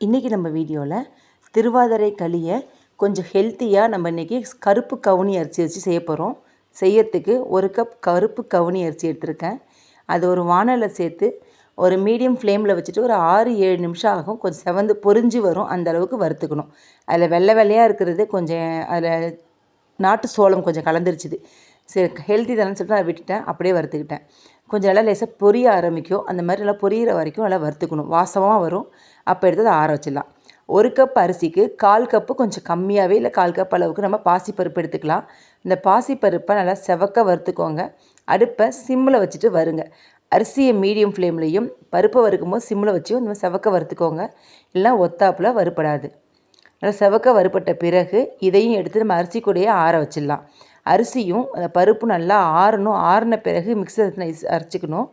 இன்றைக்கி நம்ம வீடியோவில் திருவாதிரை களியை கொஞ்சம் ஹெல்த்தியாக நம்ம இன்றைக்கி கருப்பு கவுனி அரிசி வச்சு செய்ய போகிறோம் செய்யறதுக்கு ஒரு கப் கருப்பு கவுனி அரிசி எடுத்திருக்கேன். அது ஒரு வானலில் சேர்த்து ஒரு மீடியம் ஃப்ளேமில் வச்சுட்டு ஒரு ஆறு ஏழு நிமிஷம் ஆகும். கொஞ்சம் செவந்து பொறிஞ்சு வரும். அந்த அளவுக்கு வறுத்துக்கணும். அதில் வெள்ளை வெள்ளையாக இருக்கிறது கொஞ்சம் அதில் நாட்டு சோளம் கொஞ்சம் கலந்துருச்சுது. சரி ஹெல்த்தி தானே சொல்லிட்டு நான் விட்டுட்டேன். அப்படியே வறுத்துக்கிட்டேன். கொஞ்சம் நல்லா லேசாக பொரிய ஆரம்பிக்கும். அந்த மாதிரி நல்லா பொரியிற வரைக்கும் நல்லா வறுத்துக்கணும். வாசமாக வரும். அப்போ எடுத்து அதை ஆற வச்சிடலாம். ஒரு கப் அரிசிக்கு கால் கப்பு கொஞ்சம் கம்மியாகவே இல்லை கால் கப் அளவுக்கு நம்ம பாசிப்பருப்பு எடுத்துக்கலாம். இந்த பாசிப்பருப்பை நல்லா செவக்க வறுத்துக்கோங்க. அடுப்பை சிம்மில் வச்சுட்டு வருங்க. அரிசியை மீடியம் ஃப்ளேம்லேயும் பருப்பை வறுக்கும் போது சிம்மில் வச்சும் இந்த மாதிரி செவக்க வறுத்துக்கோங்க. இல்லைனா ஒத்தாப்பில் வறுப்படாது நல்லா செவக்க வறுப்பட்ட பிறகு இதையும் எடுத்து நம்ம அரிசி கூடையே ஆற வச்சிடலாம். அரிசியும் அந்த பருப்பு நல்லா ஆறணும். ஆறின பிறகு மிக்சர் நைஸ் அரைச்சிக்கணும்.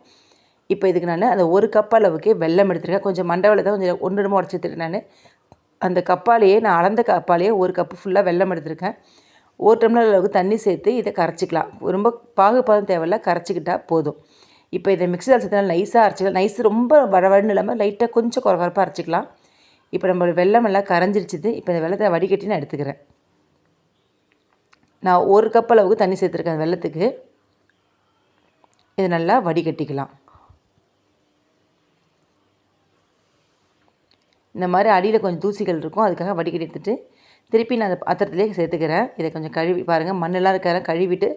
இப்போ இதுக்கு நான் அந்த ஒரு கப் அளவுக்கு வெல்லம் எடுத்துருக்கேன். கொஞ்சம் மண்டவில் தான் கொஞ்சம் ஒன்று ரெண்டு உடச்சி நான். அந்த கப்பாலேயே நான் அளந்த கப்பாலேயே ஒரு கப்பு ஃபுல்லாக வெல்லம் எடுத்திருக்கேன். ஒரு டம்ளர் அளவுக்கு தண்ணி சேர்த்து இதை கரைச்சிக்கலாம். ரொம்ப பாகுபாதம் தேவையில்ல கரைச்சிக்கிட்டால் போதும். இப்போ இதை மிக்ஸி அரைச்சதுனால நைஸாக அரைச்சிக்கலாம் நைஸ் ரொம்ப வடவடன்னு இல்லாமல் லைட்டாக கொஞ்சம் குறகுறப்பாக அரைச்சிக்கலாம். இப்போ நம்ம வெள்ளம் எல்லாம் கரைஞ்சிருச்சுது. இப்போ இந்த வெள்ளத்தை வடிகட்டி நான் எடுத்துக்கிறேன். நான் ஒரு கப் அளவுக்கு தண்ணி சேர்த்துருக்கேன் வெள்ளத்துக்கு. இது நல்லா வடிகட்டிக்கலாம். இந்த மாதிரி அடியில் கொஞ்சம் தூசிகள் இருக்கும் அதுக்காக வடிகட்டி எடுத்துகிட்டு திருப்பி நான் அந்த பாத்திரத்துலேயே சேர்த்துக்கிறேன். இதை கொஞ்சம் கழுவி பாருங்கள் மண்ணெல்லாம் இருக்கிற கழுவிட்டு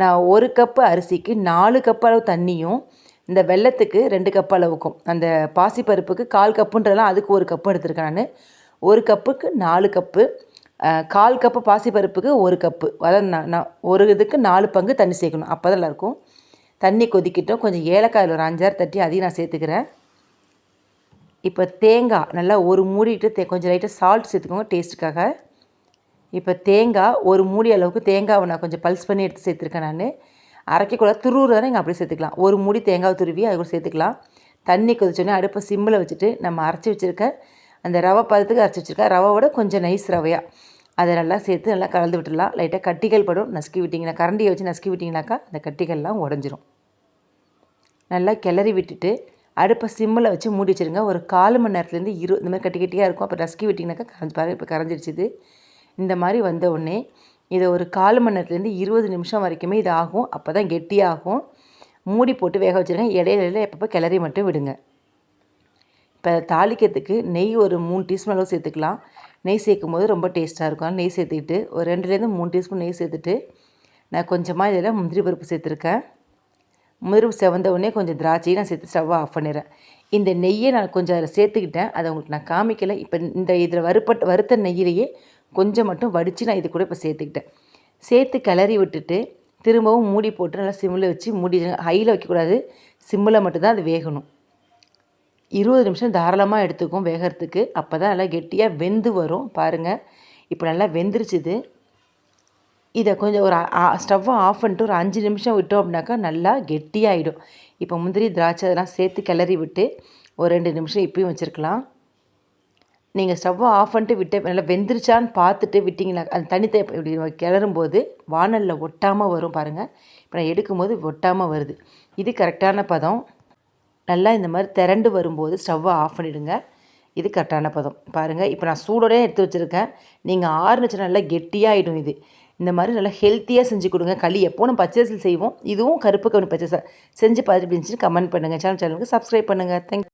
நான் ஒரு கப்பு அரிசிக்கு நாலு கப் அளவு தண்ணியும் இந்த வெள்ளத்துக்கு ரெண்டு கப் அளவுக்கும் அந்த பாசிப்பருப்புக்கு கால் கப்புன்றதெல்லாம் அதுக்கு ஒரு கப்பு எடுத்துருக்கேன் நான். ஒரு கப்புக்கு நாலு கப்பு கால் கப்பு பாசிப்பருப்புக்கு ஒரு கப்பு. அதாவது நான் நான் ஒரு இதுக்கு நாலு பங்கு தண்ணி சேர்க்கணும். அப்போ தான் இருக்கும் தண்ணி கொதிக்கிட்டோம். கொஞ்சம் ஏலக்காயில் ஒரு அஞ்சாறு தட்டி அதையும் நான் சேர்த்துக்கிறேன். இப்போ தேங்காய் நல்லா ஒரு மூடிட்டு தே கொஞ்சம் லைட்டாக சால்ட் சேர்த்துக்கோங்க டேஸ்ட்டுக்காக இப்போ தேங்காய் ஒரு மூடி அளவுக்கு தேங்காவை நான் கொஞ்சம் பல்ஸ் பண்ணி எடுத்து சேர்த்துருக்கேன் நான். அரைக்கக்கூட துருவுறு தானே இங்கே அப்படியே சேர்த்துக்கலாம். ஒரு மூடி தேங்காய் துருவி அது கூட சேர்த்துக்கலாம். தண்ணி கொதிச்சோடனே அடுப்பை சிம்மில் வச்சுட்டு நம்ம அரைச்சி வச்சுருக்க அந்த ரவை பதத்துக்கு அரைச்சி வச்சுருக்கேன் விட கொஞ்சம் நைஸ் ரவையாக அதை நல்லா சேர்த்து நல்லா கலந்து விட்டுடலாம். லைட்டாக கட்டிகள் படும். நசுக்கி விட்டிங்கன்னா கரண்டியை வச்சு நசுக்கி விட்டிங்கனாக்கா அந்த கட்டிகள்லாம் உடஞ்சிரும். நல்லா கிளறி விட்டுட்டு அடுப்பை சிம்மில் வச்சு மூடி வச்சுருங்க. ஒரு கால் மணி நேரத்துலேருந்து இரு இந்த மாதிரி கட்டி கட்டியாக இருக்கும். அப்போ நசுக்கி விட்டிங்கனாக்கா கரைஞ்சி பாருங்கள் இப்போ கரைஞ்சிருச்சுது. இந்த மாதிரி வந்த உடனே இதை ஒரு கால் மணி நேரத்துலேருந்து இருபது நிமிஷம் வரைக்குமே இது ஆகும் அப்போ தான் கெட்டியாகும். மூடி போட்டு வேக வச்சுருங்க. இடையில எப்பப்போ கிளறி மட்டும் விடுங்க. இப்போ தாளிக்கிறதுக்கு நெய் ஒரு மூணு டீஸ்பூன் அளவு சேர்த்துக்கலாம். நெய் சேர்க்கும் போது ரொம்ப டேஸ்ட்டாக இருக்கும். நெய் சேர்த்துக்கிட்டு ஒரு ரெண்டுலேருந்து மூணு டீஸ்பூன் நெய் சேர்த்துட்டு நான் கொஞ்சமாக இதில் முந்திரி பருப்பு சேர்த்துருக்கேன். முந்திரி செவந்த உடனே கொஞ்சம் திராட்சையும் நான் சேர்த்து ஸ்டவ்வை ஆஃப் பண்ணிடுறேன். இந்த நெய்யை நான் கொஞ்சம் அதில் சேர்த்துக்கிட்டேன். அதை உங்களுக்கு நான் காமிக்கலை. இப்போ இந்த இதில் வறுப்பட்ட வறுத்த நெய்யிலேயே கொஞ்சம் மட்டும் வடித்து நான் இது கூட இப்போ சேர்த்துக்கிட்டேன். சேர்த்து கிளறி விட்டுட்டு திரும்பவும் மூடி போட்டு நல்லா சிம்மில் வச்சு மூடி ஹையில் வைக்கக்கூடாது. சிம்மில் மட்டும்தான் அது வேகணும். இருபது நிமிஷம் தாராளமாக எடுத்துக்கும் வேகிறதுக்கு. அப்போ தான் நல்லா கெட்டியாக வெந்து வரும். பாருங்கள் இப்போ நல்லா வெந்துருச்சுது. இதை கொஞ்சம் ஒரு ஸ்டவ்வை ஆஃப் பண்ணிட்டு ஒரு அஞ்சு நிமிஷம் விட்டோம் அப்படின்னாக்கா நல்லா கெட்டியாகிடும் இப்போ முந்திரி திராட்சை அதெல்லாம் சேர்த்து கிளறி விட்டு ஒரு ரெண்டு நிமிஷம் இப்பயும் வச்சுருக்கலாம். நீங்கள் ஸ்டவ்வை ஆஃப் பண்ணிட்டு விட்டு நல்லா வெந்துருச்சான்னு பார்த்துட்டு விட்டிங்களா அந்த தண்ணி இப்படி கிளறும்போது வானலில் ஒட்டாமல் வரும் பாருங்கள் இப்போ நான் எடுக்கும்போது ஒட்டாமல் வருது. இது கரெக்டான பதம். நல்லா இந்த மாதிரி திரண்டு வரும்போது ஸ்டவ்வை ஆஃப் பண்ணிவிடுங்க இது கரெக்டான பதம். பாருங்கள் இப்போ நான் சூடோடய எடுத்து வச்சுருக்கேன். நீங்கள் ஆறுனுச்சு நல்லா கெட்டியாகிடும் இது. இந்த மாதிரி நல்லா ஹெல்த்தியாக செஞ்சு கொடுங்க. களி எப்போ நம்ம பச்சரிசில் செய்வோம். இதுவும் கருப்பு கவனி பச்சரிசி. செஞ்சு பார்த்துட்டு இருந்துச்சு கமெண்ட் பண்ணுங்கள் சேனல் சேனலுக்கு சப்ஸ்கிரைப் பண்ணுங்கள் தேங்க்